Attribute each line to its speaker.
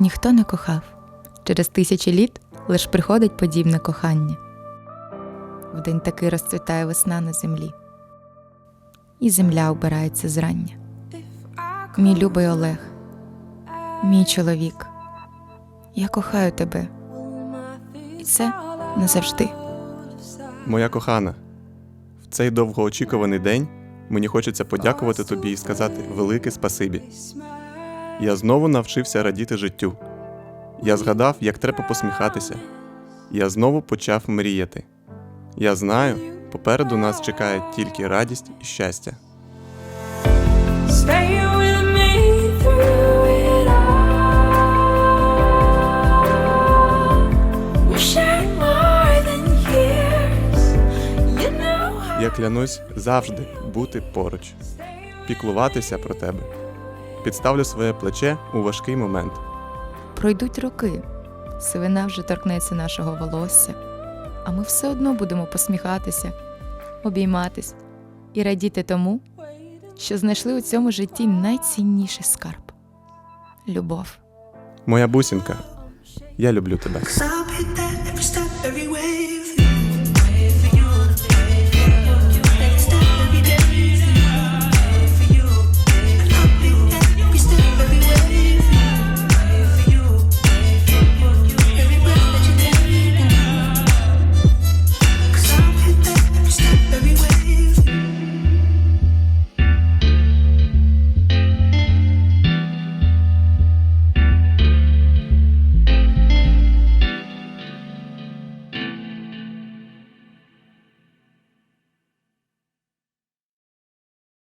Speaker 1: ніхто не кохав. Через тисячі літ лиш приходить подібне кохання. Вдень таки розцвітає весна на землі, і земля обирається зрання. Мій любий Олег, мій чоловік, я кохаю тебе, і це назавжди.
Speaker 2: Моя кохана, в цей довгоочікуваний день мені хочеться подякувати тобі і сказати велике спасибі. Я знову навчився радіти життю. Я згадав, як треба посміхатися. Я знову почав мріяти. Я знаю, попереду нас чекає тільки радість і щастя. Я клянусь завжди бути поруч, піклуватися про тебе. Підставлю своє плече у важкий момент.
Speaker 1: Пройдуть роки, сивина вже торкнеться нашого волосся, а ми все одно будемо посміхатися, обійматись і радіти тому, що знайшли у цьому житті найцінніший скарб любов.
Speaker 2: Моя бусінка, я люблю тебе.